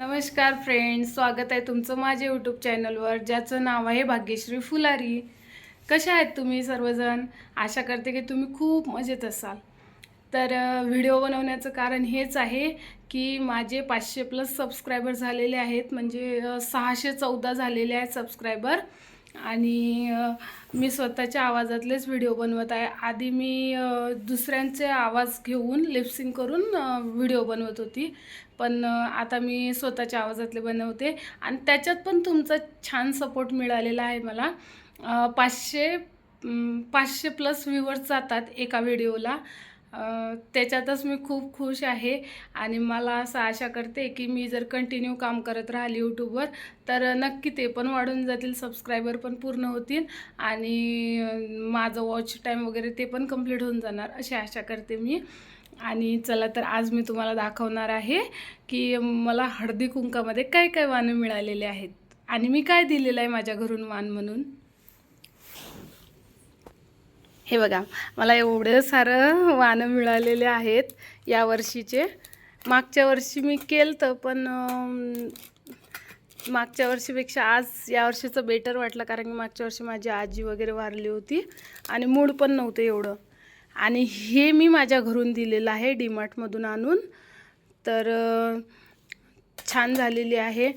नमस्कार फ्रेंड्स स्वागत आहे तुमचं माझ्या यूट्यूब चॅनलवर ज्याचं नाव आहे भाग्यश्री फुलारी. कशा आहेत तुम्ही सर्वजण? आशा करते की तुम्ही खूप मजेत असाल. तर व्हिडिओ बनवण्याचं कारण हेच आहे की माझे पाचशे प्लस सबस्क्रायबर झालेले आहेत म्हणजे सहाशे चौदा झालेले आहेत सबस्क्रायबर आणि मी स्वतःच्या आवाजातलेच व्हिडिओ बनवत आहे. आधी मी दुसऱ्यांचे आवाज घेऊन लिप्सिंग करून व्हिडिओ बनवत होती. पण आता मी स्वतःच्या आवाजातले बनवते. आणि त्याच्यात पण तुमचा छान सपोर्ट मिळालेला आहे मला. पाचशे पाचशे प्लस व्ह्यूवर्स जातात एका व्हिडिओला. त्याच्यातच मी खूप खुश आहे आणि मला असं आशा करते की मी जर कंटिन्यू काम करत राहिली यूट्यूबवर तर नक्की ते पण वाढून जातील सबस्क्रायबर पण पूर्ण होतील आणि माझं वॉच टाईम वगैरे ते पण कंप्लीट होऊन जाणार अशी आशा करते मी. आणि चला तर आज मी तुम्हाला दाखवणार आहे की मला हळदी कुंकामध्ये काय काय वाणं मिळालेले आहेत आणि मी काय दिलेलं आहे माझ्या घरून वाण म्हणून. हे बघा मला एवढं सारं वाणं मिळालेले आहेत या वर्षीचे. मागच्या वर्षी मी केलं तर पण मागच्या वर्षीपेक्षा आज या वर्षीचं बेटर वाटलं कारण की मागच्या वर्षी माझी आजी वगैरे वारली होती आणि मूड पण नव्हतं एवढं. आणि हे मी माझ्या घरून दिलेलं आहे डीमार्टमधून आणून. तर छान झालेली आहे.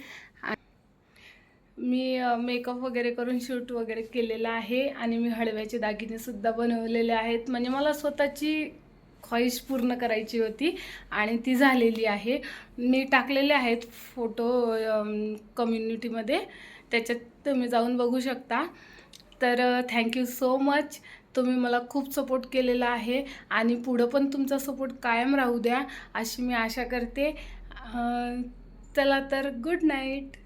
मी मेकअप वगैरे करून शूट वगैरे केलेलं आहे आणि मी हळव्याचे दागिनेसुद्धा बनवलेले आहेत. म्हणजे मला स्वतःची ख्वाहिश पूर्ण करायची होती आणि ती झालेली आहे. मी टाकलेले आहेत फोटो कम्युनिटीमध्ये त्याच्यात तुम्ही जाऊन बघू शकता. तर थँक्यू सो मच तुम्ही मला खूप सपोर्ट केलेला आहे आणि पुढं पण तुमचा सपोर्ट कायम राहू द्या अशी मी आशा करते. चला तर गुड नाईट